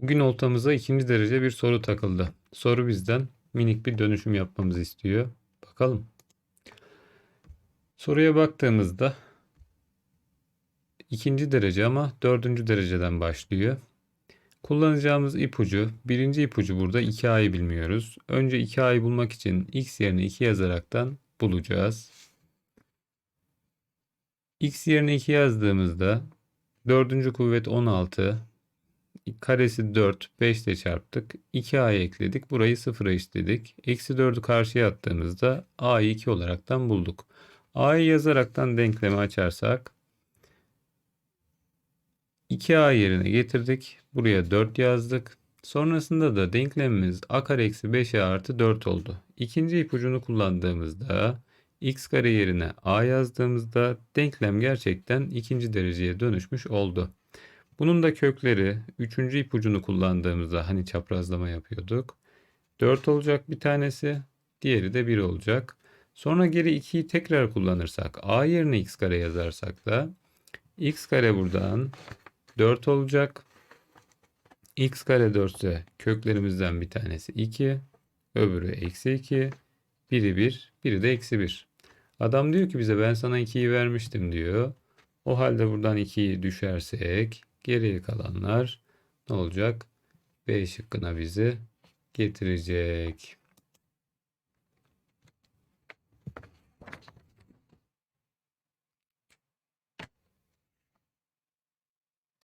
Bugün oltamıza ikinci derece bir soru takıldı. Soru bizden minik bir dönüşüm yapmamızı istiyor. Bakalım. Soruya baktığımızda ikinci derece ama dördüncü dereceden başlıyor. Kullanacağımız ipucu, birinci ipucu burada 2a'yı bilmiyoruz. Önce 2a'yı bulmak için x yerine 2 yazaraktan bulacağız. x yerine 2 yazdığımızda dördüncü kuvvet 16, karesi 4, 5 ile çarptık. 2a'yı ekledik. Burayı 0'a eşitledik. Eksi 4'ü karşıya attığımızda a'yı 2 olaraktan bulduk. a'yı yazaraktan denklemi açarsak 2a yerine getirdik. Buraya 4 yazdık. Sonrasında da denklemimiz a kare eksi 5a artı 4 oldu. İkinci ipucunu kullandığımızda x kare yerine a yazdığımızda denklem gerçekten ikinci dereceye dönüşmüş oldu. Bunun da kökleri üçüncü ipucunu kullandığımızda hani çaprazlama yapıyorduk. 4 olacak bir tanesi, diğeri de 1 olacak. Sonra geri 2'yi tekrar kullanırsak a yerine x kare yazarsak da x kare buradan 4 olacak. x kare 4 ise köklerimizden bir tanesi 2, öbürü eksi 2, biri 1, biri de eksi 1. Adam diyor ki bize ben sana 2'yi vermiştim diyor. O halde buradan 2'yi düşersek geriye kalanlar ne olacak? B şıkkına bizi getirecek.